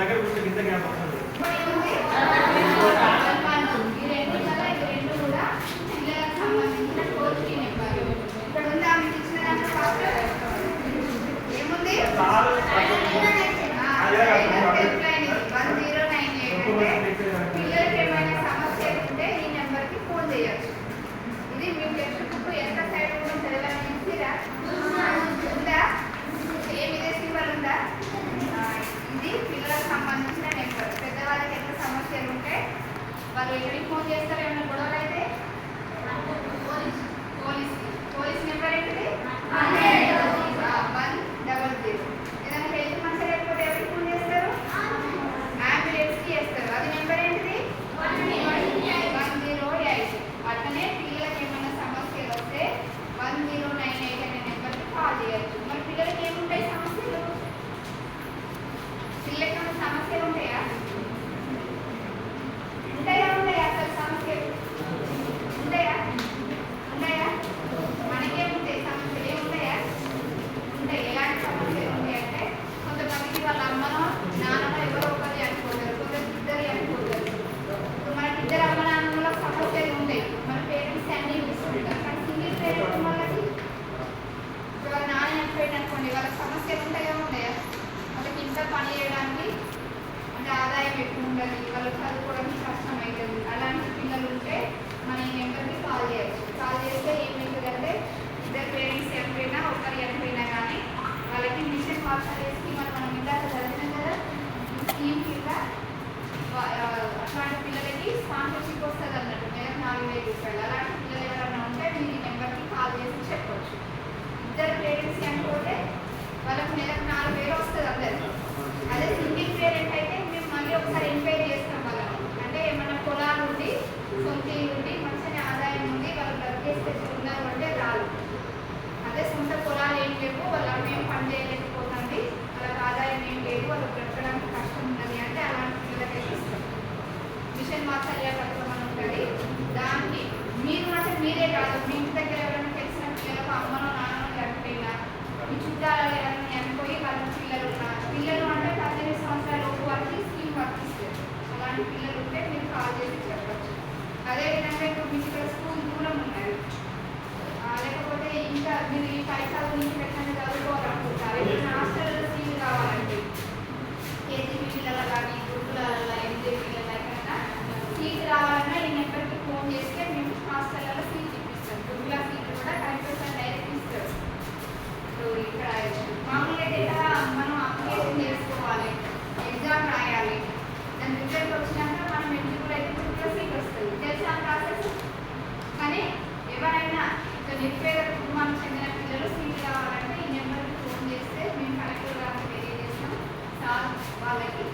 దగ్గర కొంచెం కిందకి వాళ్ళు ఎక్కడికి ఫోన్ చేస్తారు? ఏమైనా గొడవలు అయితే? పోలీస్ పోలీస్ నెంబర్ ఏంటిది? One double zero. ఏదైనా హెల్త్ మంచిగా లేకపోతే ఎవరికి ఫోన్ చేస్తారు? అంబులెన్స్కి చేస్తారు. అది నెంబర్ ఏంటిది? One zero eight. అట్లనే పిల్లలకి ఏమైనా సమస్యలు వస్తే వన్ జీరో నైన్ ఎయిట్ అనే నెంబర్కి కాల్ చేయొచ్చు. మరి పిల్లలకి ఏముంటాయి సమస్యలు? పిల్లలకి ఏమైనా సమస్యలు ఉంటాయా ఉంటాయా ఉంటాయా అసలు సమస్యలు ఉంటాయా ఉంటాయా మనకేముంటాయి సమస్యలు ఏముంటాయా ఉంటాయి ఎలాంటి సమస్యలు ఉంటాయి అంటే కొంతమందికి వాళ్ళ అమ్మనో నాన్ననో ఎవరో ఒకరి అనుకుంటారు కొందరికి ఇద్దరు అనుకుంటారు ఇప్పుడు మనకి ఇద్దరు అమ్మ నాన్నలో సమస్యలు ఉంటాయి మన పేరెంట్స్ అన్ని చూస్తుంటారు కానీ సింగిల్ పేరెంట్ వాళ్ళకి ఇప్పుడు వాళ్ళ నాన్న చనిపోయింది అనుకోండి వాళ్ళకి సమస్యలు ఉంటాయా ఉంటాయా వాళ్ళకి ఇంట్లో పని చేయడానికి అంటే ఆదాయం ఎక్కువ ఉండాలి వాళ్ళకి చదువుకోవడానికి కష్టం అవుతుంది అలాంటి పిల్లలు ఉంటే మన ఈ నెంబర్కి కాల్ చేయొచ్చు కాల్ చేస్తే ఏమవుతుందంటే ఇద్దరు పేరెంట్స్ చనిపోయినా ఒకరు చనిపోయినా కానీ వాళ్ళకి మిషన్ వాట్సాప్ స్కీమ్ అని మనం ఇందాక చదివినాం కదా ఈ స్కీమ్ కింద అట్లాంటి పిల్లలకి స్పాన్సర్షిప్ వస్తుంది అన్నట్టు. మేము నాలుగు వేలు రూపాయలు అలాంటి పిల్లలు ఎవరైనా ఉంటే మీరు ఈ నెంబర్కి కాల్ చేసి చెప్పవచ్చు ఇద్దరు పేరెంట్స్ అనుకుంటే వాళ్ళకు నెల చేయలేకపోతుంది. వాళ్ళకి ఆదాయం ఏం లేదు వాళ్ళు బ్రతకడానికి కష్టం ఉన్నది అంటే అలాంటి పిల్లలకి ఇస్తాం మిషన్ వాత్సల్య పథకం అని ఉంటుంది. దానికి మీరు అంటే మీరే కాదు మీ దగ్గర ఎవరైనా తెలిసిన పిల్లలకు అమ్మనో నాన్నో చనిపోయినా మీ చుట్టాలు ఎవరైనా చనిపోయి వాళ్ళ పిల్లలు ఉన్నారు. పిల్లలు అంటే పద్దెనిమిది సంవత్సరాల లోపు స్కీమ్ వర్తిస్తారు అలాంటి పిల్లలు ఉంటే మీరు కాల్ చేసి చెప్పచ్చు. అదేవిధంగా ఇప్పుడు మీ స్కూల్ దూరం ఉన్నది. లేకపోతే ఇంకా మీరు ఈ పైసలు make it